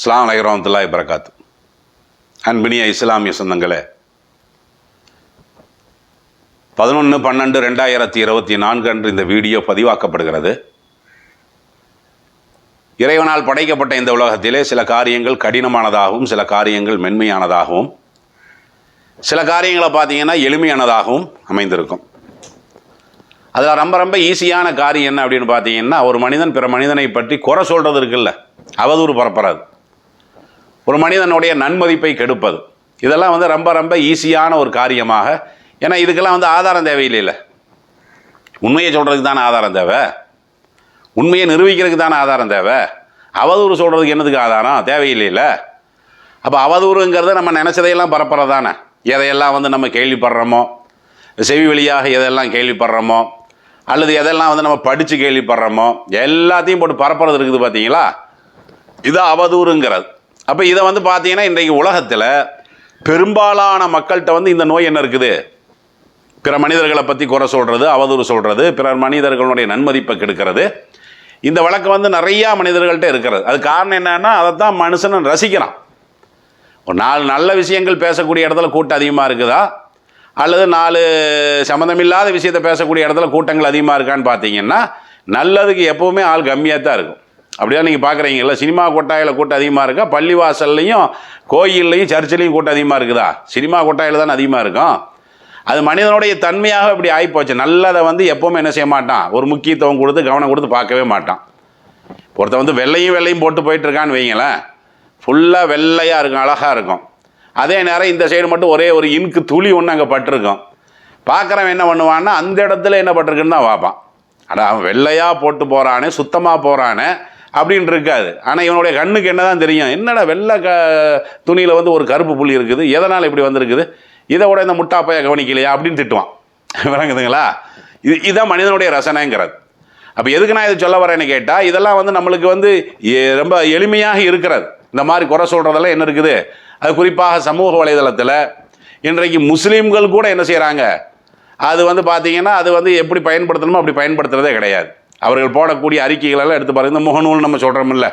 Slam அலைக்கும் வரமத்துல்லாஹி வரகாத்து அன்பினிய இஸ்லாமிய சொந்தங்களே பதினொன்று பன்னெண்டு ரெண்டாயிரத்தி இருபத்தி நான்கு அன்று இந்த வீடியோ பதிவாக்கப்படுகிறது. இறைவனால் படைக்கப்பட்ட இந்த உலகத்திலே சில காரியங்கள் கடினமானதாகவும் சில காரியங்கள் மென்மையானதாகவும் சில காரியங்களை பார்த்தீங்கன்னா எளிமையானதாகவும் அமைந்திருக்கும். அதில் ரொம்ப ரொம்ப ஈஸியான காரியம் என்ன அப்படின்னு பார்த்தீங்கன்னா ஒரு மனிதன் பிற மனிதனை பற்றி குறை சொல்கிறது இருக்குல்ல அவதூறு பரப்புறது. ஒரு மனிதனுடைய நன்மதிப்பை கெடுப்பது. இதெல்லாம் வந்து ரொம்ப ரொம்ப ஈஸியான ஒரு காரியமாக. ஏன்னா இதுக்கெல்லாம் வந்து ஆதாரம் தேவையில்லைல்ல உண்மையை சொல்கிறதுக்கு தானே ஆதாரம் தேவை. உண்மையை நிரூபிக்கிறதுக்கு தானே ஆதாரம் தேவை. அவதூறு சொல்கிறதுக்கு என்னதுக்கு ஆதாரம்? தேவையில்லைல்ல அப்போ அவதூறுங்கிறத நம்ம நினச்சதையெல்லாம் பரப்புறது தானே. எதையெல்லாம் வந்து நம்ம கேள்விப்படுறோமோ செவி வழியாக எதெல்லாம் கேள்விப்படுறோமோ அல்லது எதெல்லாம் வந்து நம்ம படித்து கேள்விப்படுறோமோ எல்லாத்தையும் போட்டு பரப்புறது இருக்குது பார்த்தீங்களா இது அவதூறுங்கிறது. அப்போ இதை வந்து பார்த்தீங்கன்னா இன்றைக்கு உலகத்தில் பெரும்பாலான மக்கள்கிட்ட வந்து இந்த நோய் என்ன இருக்குது? பிற மனிதர்களை பற்றி குறை சொல்கிறது அவதூறு சொல்கிறது பிறர் மனிதர்களுடைய நன்மதிப்பை கெடுக்கிறது. இந்த வழக்கம் வந்து நிறையா மனிதர்கள்ட்ட இருக்கிறது. அது காரணம் என்னன்னா அதை தான் மனுஷன் ரசிக்கிறான் ஒரு நாலு நல்ல விஷயங்கள் பேசக்கூடிய இடத்துல கூட்டம் அதிகமாக இருக்குதா? அல்லது நாலு சம்மந்தமில்லாத விஷயத்தை பேசக்கூடிய இடத்துல கூட்டங்கள் அதிகமாக இருக்கான்னு பார்த்தீங்கன்னா நல்லதுக்கு எப்போவுமே ஆள் கம்மியாக தான் இருக்கும். அப்படிதான் நீங்கள் பார்க்குறீங்களா சினிமா கொட்டாயில் கூட்டம் அதிகமாக இருக்கா? பள்ளிவாசல்லையும் கோயில்லையும் சர்ச்சிலையும் கூட்டம் அதிகமாக இருக்குதா? சினிமா கொட்டாயில் தானே அதிகமாக இருக்கும். அது மனிதனுடைய தன்மையாக இப்படி ஆகிப்போச்சு நல்லதை வந்து எப்போவுமே என்ன செய்ய மாட்டான். ஒரு முக்கியத்துவம் கொடுத்து கவனம் கொடுத்து பார்க்கவே மாட்டான். ஒருத்தன் வந்து வெள்ளையும் வெள்ளையும் போட்டு போயிட்டுருக்கான்னு வைங்களேன். ஃபுல்லாக வெள்ளையாக இருக்கும் அழகாக இருக்கும். அதே நேரம் இந்த சைடு மட்டும் ஒரே ஒரு இன்க்கு துளி ஒன்று அங்கே பட்டிருக்கும். பார்க்குறவன் என்ன பண்ணுவான்னா அந்த இடத்துல என்ன பட்டிருக்குன்னு தான் பார்ப்பான். ஆனால் அவன் வெள்ளையாக போட்டு போகிறானே சுத்தமாக போகிறானே அப்படின்னு இருக்காது. ஆனால் இவனுடைய கண்ணுக்கு என்ன தான் தெரியும்? என்னடா வெள்ளை க துணியில் வந்து ஒரு கருப்பு புள்ளி இருக்குது? எதனால் இப்படி வந்திருக்குது? இதை விட இந்த முட்டாப்பையை கவனிக்கலையா? அப்படின்னு திட்டுவான். விளங்குதுங்களா? இது இதுதான் மனிதனுடைய ரசனைங்கிறது. அப்போ எதுக்கு நான் இதை சொல்ல வரேன்னு கேட்டால் இதெல்லாம் வந்து நம்மளுக்கு வந்து ரொம்ப எளிமையாக இருக்கிறது. இந்த மாதிரி குறை சொல்கிறதெல்லாம் என்ன இருக்குது? அது குறிப்பாக சமூக வலைதளத்தில் இன்றைக்கு முஸ்லீம்கள் கூட என்ன செய்கிறாங்க அது வந்து பார்த்தீங்கன்னா அது வந்து எப்படி பயன்படுத்தணுமோ அப்படி பயன்படுத்துகிறதே கிடையாது. அவர்கள் போடக்கூடிய அறிக்கைகளெல்லாம் எடுத்து பாருங்கள் இந்த முகநூல் நம்ம சொல்கிறோமில்ல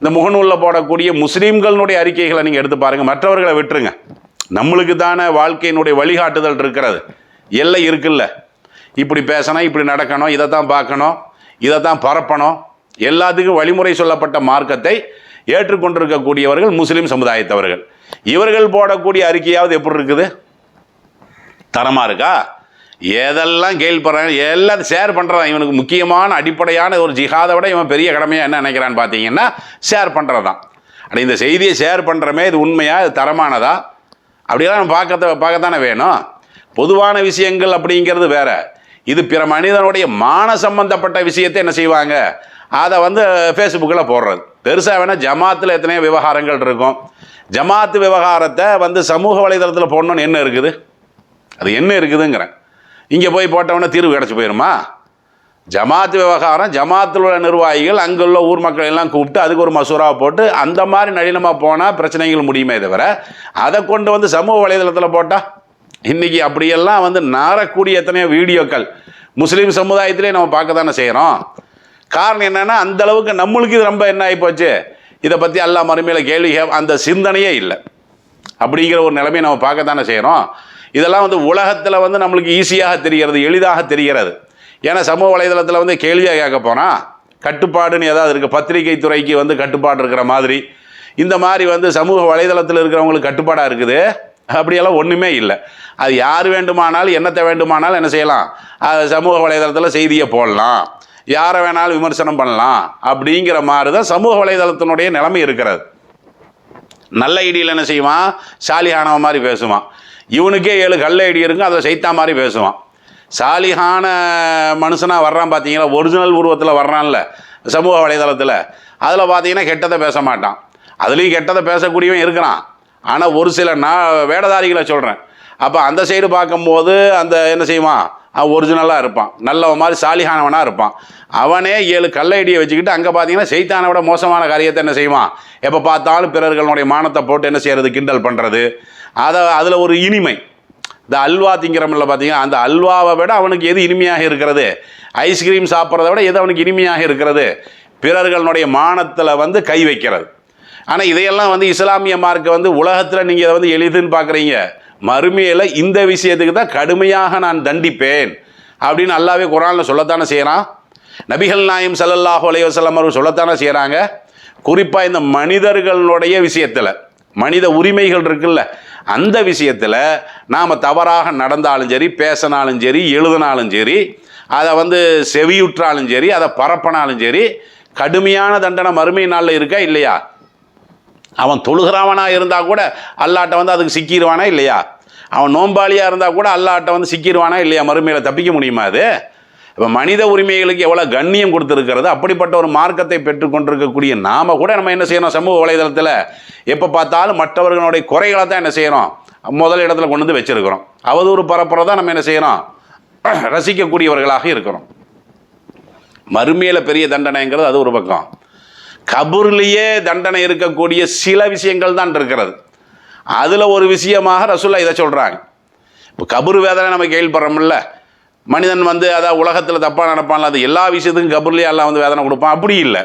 இந்த முகநூலில் போடக்கூடிய முஸ்லீம்களுடைய அறிக்கைகளை நீங்கள் எடுத்து பாருங்கள் மற்றவர்களை விட்டுருங்க. நம்மளுக்கு தானே வாழ்க்கையினுடைய வழிகாட்டுதல் இருக்கிறது. எல்லை இருக்குல்ல. இப்படி பேசணும் இப்படி நடக்கணும் இதை தான் பார்க்கணும் இதை தான் பரப்பணும். எல்லாத்துக்கும் வழிமுறை சொல்லப்பட்ட மார்க்கத்தை ஏற்றுக்கொண்டிருக்கக்கூடியவர்கள் முஸ்லீம் சமுதாயத்தவர்கள். இவர்கள் போடக்கூடிய அறிக்கையாவது எப்படி இருக்குது? தரமாக இருக்கா? எதெல்லாம் கேள்விப்படுறாங்க எல்லாத்தையும் ஷேர் பண்ணுறான் இவனுக்கு முக்கியமான அடிப்படையான ஒரு ஜிஹாதை விட இவன் பெரிய கடமையாக என்ன நினைக்கிறான்னு பார்த்தீங்கன்னா ஷேர் பண்ணுறது தான் ஆனால் இந்த செய்தியை ஷேர் பண்ணுறமே இது உண்மையாக இது தரமானதா? அப்படியெல்லாம் நம்ம பார்க்க பார்க்கத்தானே வேணும். பொதுவான விஷயங்கள் அப்படிங்கிறது வேற. இது பிற மனிதனுடைய மான சம்பந்தப்பட்ட விஷயத்தை என்ன செய்வாங்க? அதை வந்து ஃபேஸ்புக்கில் போடுறது. பெருசாக வேணால் ஜமாத்தில் எத்தனையோ விவகாரங்கள் இருக்கும். ஜமாத்து விவகாரத்தை வந்து சமூக வலைதளத்தில் போடணும்னு என்ன இருக்குது? அது என்ன இருக்குதுங்கிறேன். இங்கே போய் போட்டவொடனே தீர்வு கிடச்சி போயிருமா? ஜமாத் விவகாரம் ஜமாத்தில் உள்ள நிர்வாகிகள் அங்குள்ள ஊர் மக்கள் எல்லாம் கூப்பிட்டு அதுக்கு ஒரு மசூராவை போட்டு அந்த மாதிரி நளினமாக போனால் பிரச்சனைகள் முடியுமே தவிர அதை கொண்டு வந்து சமூக வலைதளத்தில் போட்டால் இன்றைக்கி அப்படியெல்லாம் வந்து நாரக்கூடிய எத்தனையோ வீடியோக்கள் முஸ்லீம் சமுதாயத்திலே நம்ம பார்க்க தானே செய்கிறோம் காரணம் என்னென்னா அந்தளவுக்கு நம்மளுக்கு இது ரொம்ப என்ன ஆகிப்போச்சு இதை பற்றி எல்லா மறுமையில் கேள்வி அந்த சிந்தனையே இல்லை. அப்படிங்கிற ஒரு நிலைமையை நம்ம பார்க்க தானே செய்கிறோம் இதெல்லாம் வந்து உலகத்தில் வந்து நம்மளுக்கு ஈஸியாக தெரிகிறது எளிதாக தெரிகிறது. ஏன்னா சமூக வலைதளத்தில் வந்து கேள்வியாக கேட்க போனால் கட்டுப்பாடுன்னு ஏதாவது இருக்குது பத்திரிகை துறைக்கு வந்து கட்டுப்பாடு இருக்கிற மாதிரி. இந்த மாதிரி வந்து சமூக வலைதளத்தில் இருக்கிறவங்களுக்கு கட்டுப்பாடாக இருக்குது. அப்படியெல்லாம் ஒன்றுமே இல்லை. அது யார் வேண்டுமானாலும் என்னத்தை வேண்டுமானாலும் என்ன செய்யலாம். அது சமூக வலைதளத்தில் செய்தியை போடலாம். யாரை வேணாலும் விமர்சனம் பண்ணலாம். அப்படிங்கிற மாதிரி தான் சமூக வலைதளத்தினுடைய நிலைமை இருக்கிறது. நல்ல ஐடியில் என்ன செய்வான்? சாலியானவன் மாதிரி பேசுவான். இவனுக்கே ஏழு கல் ஐடி இருக்கும் அதை சைத்தா மாதிரி பேசுவான். சாலிஹான மனுஷனாக வர்றான் பார்த்தீங்களா ஒரிஜினல் உருவத்தில் வர்றான்ல சமூக வலைதளத்தில். அதில் பார்த்தீங்கன்னா கெட்டதை பேச மாட்டான். அதுலேயும் கெட்டதை பேசக்கூடியவன் இருக்கிறான். ஆனால் ஒரு சில நான் வேடதாரிகளை சொல்கிறேன் அப்போ அந்த சைடு பார்க்கும்போது அந்த என்ன செய்வான்? ஒரிஜினலாக இருப்பான். நல்லவன் மாதிரி சாலிஹானவனாக இருப்பான். அவனே ஏழு கள்ள ஐடியை வச்சுக்கிட்டு அங்கே பார்த்தீங்கன்னா செய்தானை விட மோசமான காரியத்தை என்ன செய்வான்? எப்போ பார்த்தாலும் பிறர்களுடைய மானத்தை போட்டு என்ன செய்கிறது கிண்டல் பண்ணுறது அதை அதில் ஒரு இனிமை. இந்த அல்வா திங்கிறமில்ல பார்த்தீங்கன்னா அந்த அல்வாவை விட அவனுக்கு எது இனிமையாக இருக்கிறது? ஐஸ்கிரீம் சாப்பிட்றத விட எது அவனுக்கு இனிமையாக இருக்கிறது? பிறர்களுடைய மானத்தில் வந்து கை வைக்கிறது. ஆனால் இதையெல்லாம் வந்து இஸ்லாமிய மார்க்கை வந்து உலகத்தில் நீங்கள் இதை வந்து எளிதுன்னு பார்க்குறீங்க மறுமையில் இந்த விஷயத்துக்கு தான் கடுமையாக நான் தண்டிப்பேன் அப்படின்னு அல்லாவே குரானில் சொல்லத்தானே செய்கிறான் நபிகள் நாயம் சல்லல்லாஹு அலைஹி அவர்கள் சொல்லத்தானே செய்கிறாங்க குறிப்பாக இந்த மனிதர்களுடைய விஷயத்தில் மனித உரிமைகள் இருக்குல்ல அந்த விஷயத்தில் நாம் தவறாக நடந்தாலும் சரி பேசினாலும் சரி எழுதினாலும் சரி அதை வந்து செவியுற்றாலும் சரி அதை பரப்பினாலும் சரி கடுமையான தண்டனை மறுமை நாளில் இருக்கா இல்லையா? அவன் தொழுகிறவனாக இருந்தால் கூட அல்லாட்ட வந்து அதுக்கு சிக்கிடுவானா இல்லையா? அவன் நோம்பாளியாக இருந்தால் கூட அல்லாட்ட வந்து சிக்கிடுவானா இல்லையா? மறுமையில் தப்பிக்க முடியுமா அது? இப்போ மனித உரிமைகளுக்கு எவ்வளோ கண்ணியம் கொடுத்துருக்கிறது அப்படிப்பட்ட ஒரு மார்க்கத்தை பெற்றுக்கொண்டிருக்கக்கூடிய நாம் கூட நம்ம என்ன செய்யணும்? சமூக வலைதளத்தில் எப்போ பார்த்தாலும் மற்றவர்களுடைய குறைகளை தான் என்ன செய்யணும் முதல் இடத்துல கொண்டு வந்து வச்சுருக்கிறோம். அவதூறு பரப்புறதான் நம்ம என்ன செய்யணும் ரசிக்கக்கூடியவர்களாக இருக்கிறோம். மறுமையில் பெரிய தண்டனைங்கிறது அது ஒரு பக்கம். கபூர்லேயே தண்டனை இருக்கக்கூடிய சில விஷயங்கள் தான் இருக்கிறது. அதில் ஒரு விஷயமாக ரசூல்லா இதை சொல்கிறாங்க இப்போ கபூர் வேதனை நம்ம கேள்விப்படுறோம்ல. மனிதன் வந்து அதாவது உலகத்தில் தப்பாக நடப்பான்ல அது எல்லா விஷயத்துக்கும் கபூர்லேயே எல்லாம் வந்து வேதனை கொடுப்பான். அப்படி இல்லை.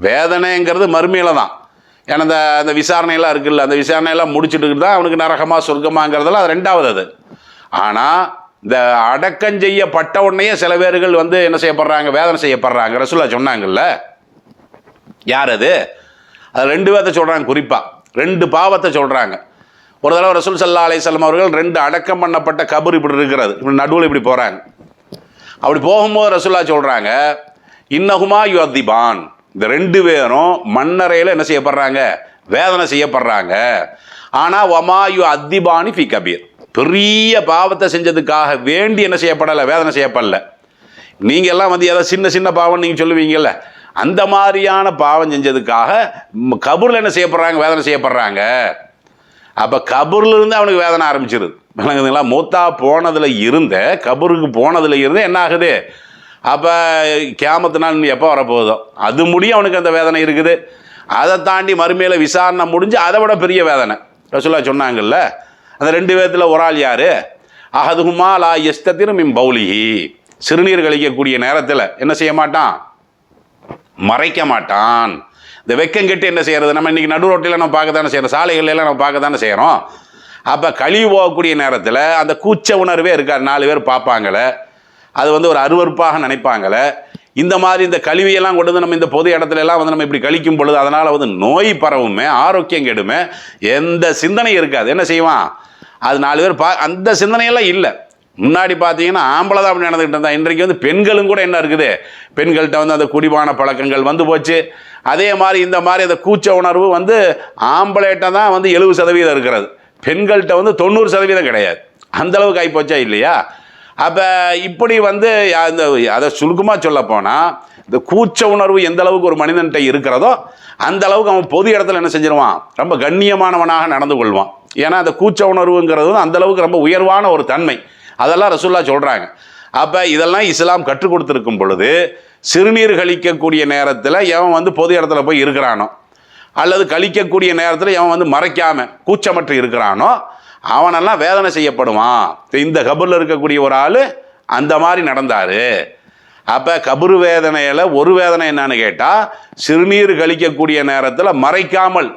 வேதனைங்கிறது மறுமையில் தான். ஏன்னா அந்த அந்த விசாரணையெல்லாம் இருக்குல்ல அந்த விசாரணையெல்லாம் முடிச்சுட்டு தான் அவனுக்கு நரகமாக சொர்க்கமாங்கிறதெல்லாம் அது ரெண்டாவது அது. ஆனால் இந்த அடக்கம் செய்யப்பட்ட உடனேயே சில பேர்கள் வந்து என்ன செய்யப்படுறாங்க வேதனை செய்யப்படுறாங்க. ரசூல்லா சொன்னாங்கல்ல யார் அது? அது ரெண்டு பேர்த்த சொல்கிறாங்க குறிப்பாக ரெண்டு பாவத்தை சொல்கிறாங்க ஒரு தடவை ரசூல் சல்லா அலையம் அவர்கள் ரெண்டு அடக்கம் பண்ணப்பட்ட கபர் இப்படி இருக்கிறது. இப்படி நடுவில் இப்படி போகிறாங்க அப்படி போகும்போது ரசூல்லா சொல்கிறாங்க இன்னகுமா யுவதிபான் இந்த ரெண்டு பேரும் மண்ணறையில் என்ன செய்யப்படுறாங்க? வேதனை செய்யப்படுறாங்க. ஆனால் ஒமாயு அத்திபானி ஃபி கபீர். பெரிய பாவத்தை செஞ்சதுக்காக வேண்டி என்ன செய்யப்படலை? வேதனை செய்யப்படல. நீங்கள் எல்லாம் வந்து ஏதோ சின்ன சின்ன பாவம் நீங்கள் சொல்லுவீங்கல்ல. அந்த மாதிரியான பாவம் செஞ்சதுக்காக கபூரில் என்ன செய்யப்படுறாங்க? வேதனை செய்யப்படுறாங்க. அப்போ கபூர்லேருந்து அவனுக்கு வேதனை ஆரம்பிச்சிருது. விளங்குதுங்களா? மூத்தா போனதில் இருந்த கபூருக்கு போனதில் இருந்து என்ன ஆகுது? அப்போ கேமத்து நாள் எப்போ வரப்போகுதோ? அது முடியும் அவனுக்கு அந்த வேதனை இருக்குது. அதை தாண்டி மறுமையில் விசாரணை முடிஞ்சு அதை விட பெரிய வேதனை. ரசூலா சொன்னாங்கல்ல அந்த ரெண்டு பேர்த்தில் ஒரு ஆள் யார்? அகதுகுமா லா எஸ்தத்திரும் இம் பௌலிஹி. சிறுநீர் கழிக்கக்கூடிய நேரத்தில் என்ன செய்ய மாட்டான்? மறைக்க மாட்டான் இந்த வெக்கம் கெட்டு என்ன செய்யறது? நம்ம இன்னைக்கு நடு ரோட்டில் நம்ம பார்க்க தானே செய்கிறோம் சாலைகள்ல நம்ம பார்க்க தானே செய்கிறோம் அப்போ கழிவு போகக்கூடிய நேரத்தில் அந்த கூச்ச உணர்வே இருக்காது. நாலு பேர் பார்ப்பாங்களே அது வந்து ஒரு அருவருப்பாக நினைப்பாங்களே இந்த மாதிரி இந்த கழிவியெல்லாம் கொண்டு வந்து நம்ம இந்த பொது இடத்துல எல்லாம் வந்து நம்ம இப்படி கழிக்கும் பொழுது அதனால் வந்து நோய் பரவுமே ஆரோக்கியம் கெடுமே எந்த சிந்தனை இருக்காது. என்ன செய்வான்? அது நாலு பேர் பா அந்த சிந்தனையெல்லாம் இல்லை. முன்னாடி பார்த்தீங்கன்னா ஆம்பளை தான் அப்படி நடந்துகிட்டு இருந்தா. இன்றைக்கு வந்து பெண்களும் கூட என்ன இருக்குது? பெண்கள்கிட்ட வந்து அந்த குடிபான பழக்கங்கள் வந்து போச்சு. அதே மாதிரி இந்த மாதிரி அந்த கூச்ச உணர்வு வந்து ஆம்பளைகிட்ட தான் வந்து எழுபது சதவீதம் இருக்கிறது. பெண்கள்கிட்ட வந்து தொண்ணூறு சதவீதம் கிடையாது. அந்த அளவுக்கு ஆகிப்போச்சா இல்லையா? அப்போ இப்படி வந்து அந்த இந்த அதை சுருக்கமாக சொல்ல போனால் இந்த கூச்ச உணர்வு எந்த அளவுக்கு ஒரு மனிதன்கிட்ட இருக்கிறதோ அந்த அளவுக்கு அவன் பொது இடத்துல என்ன செஞ்சிருவான்? ரொம்ப கண்ணியமானவனாக நடந்து கொள்வான். ஏன்னா அந்த கூச்ச உணர்வுங்கிறது வந்து அந்த அளவுக்கு ரொம்ப உயர்வான ஒரு தன்மை. அதெல்லாம் ரசூல்லா சொல்கிறாங்க அப்போ இதெல்லாம் இஸ்லாம் கற்றுக் கொடுத்துருக்கும் பொழுது சிறுநீர் கழிக்கக்கூடிய நேரத்தில் எவன் வந்து பொது இடத்துல போய் இருக்கிறானோ அல்லது கழிக்கக்கூடிய நேரத்தில் எவன் வந்து மறைக்காமல் கூச்சமற்று இருக்கிறானோ அவனெல்லாம் வேதனை செய்யப்படுவான். இந்த கபூரில் இருக்கக்கூடிய ஒரு ஆள் அந்த மாதிரி நடந்தார். அப்போ கபரு வேதனையில் ஒரு வேதனை என்னன்னு கேட்டால் சிறுநீர் கழிக்கக்கூடிய நேரத்தில் மறைக்காமல்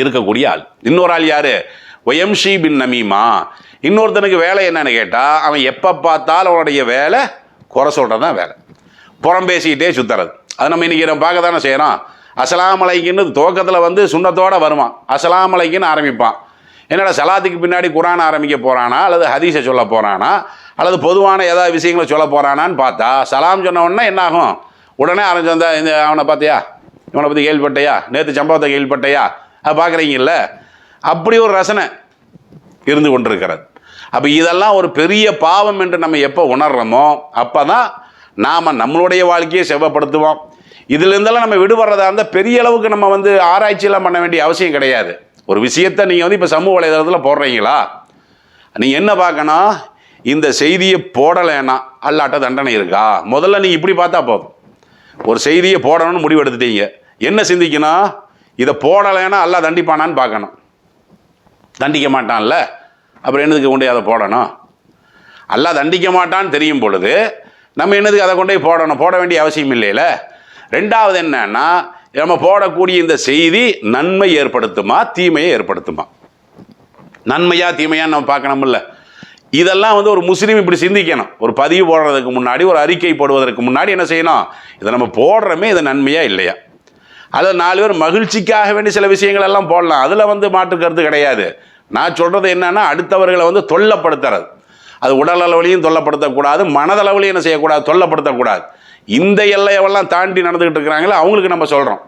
இருக்கக்கூடிய ஆள். இன்னொரு ஆள் யார்? ஒயம்ஷி பின் நமீமா. இன்னொருத்தனுக்கு வேலை என்னன்னு கேட்டால் அவன் எப்போ பார்த்தாலும் அவனுடைய வேலை குறை சொல்கிறது தான் வேலை. புறம் பேசிக்கிட்டே சுத்துறது. அது நம்ம இன்னைக்கு நம்ம பார்க்க தானே செய்கிறோம் அசலாமலைக்குன்னு அலைக்குன்னு துவக்கத்தில் வந்து சுண்ணத்தோடு வருவான். அசலாமலைக்குன்னு அலைக்குன்னு ஆரம்பிப்பான். என்னடா சலாத்துக்கு பின்னாடி குரான் ஆரம்பிக்க போகிறானா அல்லது ஹதீஸை சொல்ல போகிறானா அல்லது பொதுவான ஏதாவது விஷயங்களை சொல்ல போகிறானான்னு பார்த்தா சலாம் சொன்ன உடனே என்னாகும் உடனே ஆரம்பிச்சு வந்தா இந்த அவனை பார்த்தியா? இவனை பற்றி கேள்விப்பட்டையா? நேற்று சம்பவத்தை கேள்விப்பட்டையா? அது பார்க்குறீங்கல்ல? அப்படி ஒரு ரசனை இருந்து கொண்டிருக்கிறது. அப்போ இதெல்லாம் ஒரு பெரிய பாவம் என்று நம்ம எப்போ உணர்றோமோ அப்போ தான் நாம் நம்மளுடைய வாழ்க்கையை செவ்வப்படுத்துவோம். இதுலேருந்தெல்லாம் நம்ம விடுபடுறதா இருந்தால் பெரிய அளவுக்கு நம்ம வந்து ஆராய்ச்சியெல்லாம் பண்ண வேண்டிய அவசியம் கிடையாது. ஒரு விஷயத்தை நீங்கள் வந்து இப்போ சமூக வலைதளத்தில் போடுறீங்களா? நீங்கள் என்ன பார்க்கணும்? இந்த செய்தியை போடலைன்னா அல்லாட்ட தண்டனை இருக்கா? முதல்ல நீங்கள் இப்படி பார்த்தா போதும். ஒரு செய்தியை போடணும்னு முடிவெடுத்துட்டீங்க. என்ன சிந்திக்கணும்? இதை போடலைன்னா அல்லா தண்டிப்பானான்னு பார்க்கணும். தண்டிக்க மாட்டான்ல. அப்புறம் என்னதுக்கு கொண்டு அதை போடணும்? அல்லா தண்டிக்க மாட்டான்னு தெரியும் பொழுது நம்ம என்னதுக்கு அதை கொண்டு போய் போடணும்? போட வேண்டிய அவசியம் இல்லைல்ல ரெண்டாவது என்னன்னா நம்ம போடக்கூடிய இந்த செய்தி நன்மை ஏற்படுத்துமா தீமையை ஏற்படுத்துமா? நன்மையா தீமையா நம்ம பார்க்கணும்ல. இதெல்லாம் வந்து ஒரு முஸ்லீம் இப்படி சிந்திக்கணும். ஒரு பதிவு போடுறதுக்கு முன்னாடி ஒரு அறிக்கை போடுவதற்கு முன்னாடி என்ன செய்யணும்? இதை நம்ம போடுறோமே இது நன்மையா இல்லையா? அதில் நாலு பேர் மகிழ்ச்சிக்காக வேண்டிய சில விஷயங்கள் எல்லாம் போடலாம். அதில் வந்து மாற்று கருத்து கிடையாது. நான் சொல்கிறது என்னன்னா அடுத்தவர்களை வந்து தொல்லப்படுத்துறது. அது உடலளவுலையும் தொல்லப்படுத்தக்கூடாது மனதளவுலையும் என்ன செய்யக்கூடாது தொல்லப்படுத்தக்கூடாது. இந்த எல்லையெல்லாம் தாண்டி நடந்துக்கிட்டு இருக்கிறாங்களோ அவங்களுக்கு நம்ம சொல்கிறோம்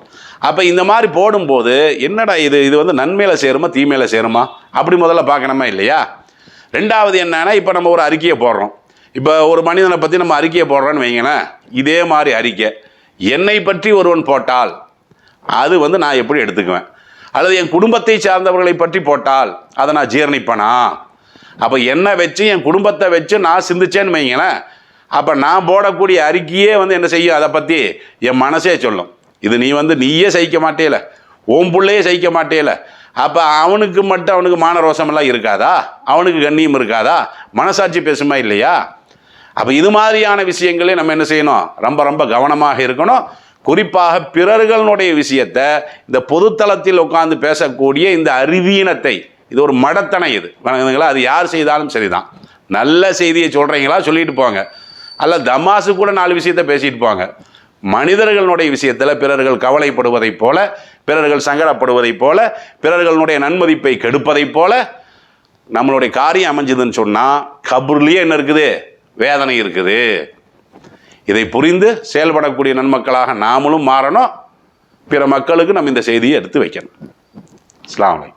அப்போ இந்த மாதிரி போடும்போது என்னடா இது இது வந்து நன்மையில் சேருமா தீமையில் சேருமா? அப்படி முதல்ல பார்க்கணுமா இல்லையா? ரெண்டாவது என்னன்னா இப்போ நம்ம ஒரு அறிக்கையை போடுறோம். இப்போ ஒரு மனிதனை பற்றி நம்ம அறிக்கையை போடுறோன்னு வைங்களேன் இதே மாதிரி அறிக்கை. என்னை பற்றி ஒருவன் போட்டால் அது வந்து நான் எப்படி எடுத்துக்குவேன்? அல்லது என் குடும்பத்தை சார்ந்தவர்களை பற்றி போட்டால் அதை நான் ஜீரணிப்பேனா? அப்போ என்னை வச்சு என் குடும்பத்தை வச்சு நான் சிந்திச்சேன்னு வைங்களேன். அப்போ நான் போடக்கூடிய அறிக்கையே வந்து என்ன செய்யும்? அதை பற்றி என் மனசே சொல்லும். இது நீ வந்து நீயே சகிக்க மாட்டேல. உன் பிள்ளையே சகிக்க மாட்டேல. அப்போ அவனுக்கு மட்டும் அவனுக்கு மான ரோசமெல்லாம் இருக்காதா? அவனுக்கு கண்ணியம் இருக்காதா? மனசாட்சி பேசுமா இல்லையா? அப்போ இது மாதிரியான விஷயங்களே நம்ம என்ன செய்யணும்? ரொம்ப ரொம்ப கவனமாக இருக்கணும். குறிப்பாக பிறர்களுடைய விஷயத்தை இந்த பொதுத்தளத்தில் உட்கார்ந்து பேசக்கூடிய இந்த அறிவீனத்தை இது ஒரு மடத்தனை இது. வணங்குதுங்களா அது யார் செய்தாலும் சரிதான். நல்ல செய்தியை சொல்கிறீங்களா சொல்லிட்டு போங்க. அல்ல தமாசு கூட நாலு விஷயத்த பேசிட்டு போங்க. மனிதர்களுடைய விஷயத்தில் பிறர்கள் கவலைப்படுவதைப் போல பிறர்கள் சங்கடப்படுவதைப் போல பிறர்களுடைய நன்மதிப்பை கெடுப்பதைப் போல நம்மளுடைய காரியம் அமைஞ்சதுன்னு சொன்னால் கபூர்லேயே என்ன இருக்குது? வேதனை இருக்குது. இதை புரிந்து செயல்படக்கூடிய நன்மக்களாக நாமளும் மாறணும். பிற மக்களுக்கு நம்ம இந்த செய்தியை எடுத்து வைக்கணும். இஸ்லாமலை